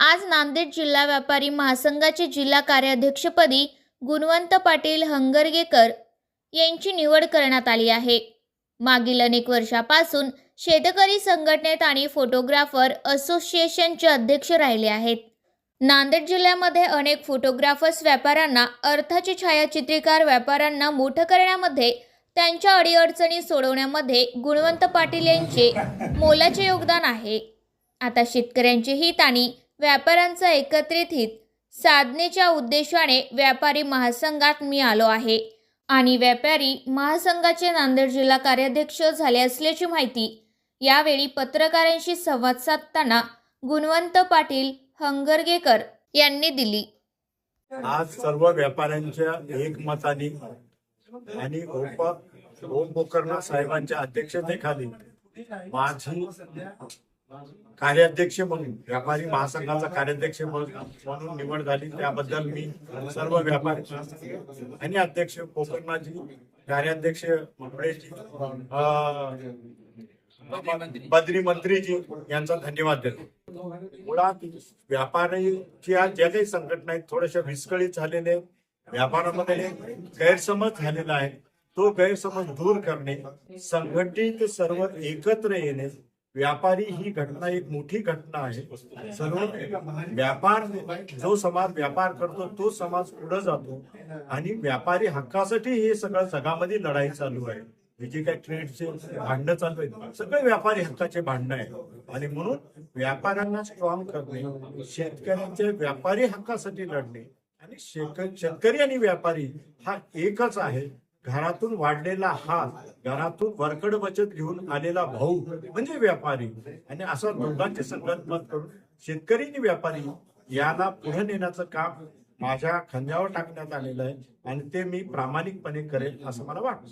आज नांदेड जिल्हा व्यापारी महासंघाचे जिल्हा कार्याध्यक्षपदी गुणवंत पाटील हंगरगेकर यांची निवड करण्यात आली आहे. मागील अनेक वर्षापासून शेतकरी संघटनेत आणि फोटोग्राफर असोसिएशनचे अध्यक्ष राहिले आहेत. नांदेड जिल्ह्यामध्ये अनेक फोटोग्राफर्स व्यापाऱ्यांना अर्थाचे छायाचित्रकार व्यापाऱ्यांना मोठं करण्यामध्ये त्यांच्या अडीअडचणी सोडवण्यामध्ये गुणवंत पाटील यांचे मोलाचे योगदान आहे. आता शेतकऱ्यांचे हित आणि व्यापाऱ्यांचा एकत्रित हित साधनेच्या उद्देशाने व्यापारी महासंघात मी आलो आहे. आणि व्यापारी महासंघाचे नांदेड जिल्हा कार्याध्यक्ष झाले असल्याची माहिती यावेळी पत्रकारांशी संवाद साधताना गुणवंत पाटील हंगरगेकर यांनी दिली. आज सर्व व्यापाऱ्यांच्या एकमताने आणि ओम बोकर्णा साहेबांच्या अध्यक्षतेखाली माझी कार्याध्यक्ष म्हणून व्यापारी महासंघाचा कार्याध्यक्ष म्हणून निवड झाली. त्याबद्दल मी सर्व व्यापारी आणि अध्यक्ष कोकणाजी कार्याध्यक्ष मुंबईजी बद्री मंत्रीजी यांचा धन्यवाद देतो. मुळात व्यापारीच्या ज्या काही संघटना आहेत थोड्याशा विस्कळीत झालेले व्यापारामध्ये गैरसमज झालेला आहे. तो गैरसमज दूर करणे संघटित सर्व एकत्र येणे व्यापारी ही घटना एक मोठी घटना आहे. सर्व व्यापार जो समाज व्यापार करतो तो समाज पुढे जातो आणि व्यापारी हक्कासाठी हे सगळं जगामध्ये लढाई चालू आहे. हे जे काही ट्रेडचे भांडणं चालू आहेत सगळे व्यापारी हक्काचे भांडणं आहे आणि म्हणून व्यापाऱ्यांना स्ट्रॉंग करणे शेतकऱ्यांच्या व्यापारी हक्कासाठी लढणे आणि शेतकरी आणि व्यापारी हा एकच आहे. घरातून वाढलेला हात घरातून वरकड बचत घेऊन आलेला भाऊ म्हणजे व्यापारी. आणि असं दोघांचे संकल्पना करून शेतकरी आणि व्यापारी याला पुढे नेण्याचं काम माझ्या खांद्यावर टाकण्यात आलेलं आहे. आणि ते मी प्रामाणिकपणे करेल असं मला वाटतं.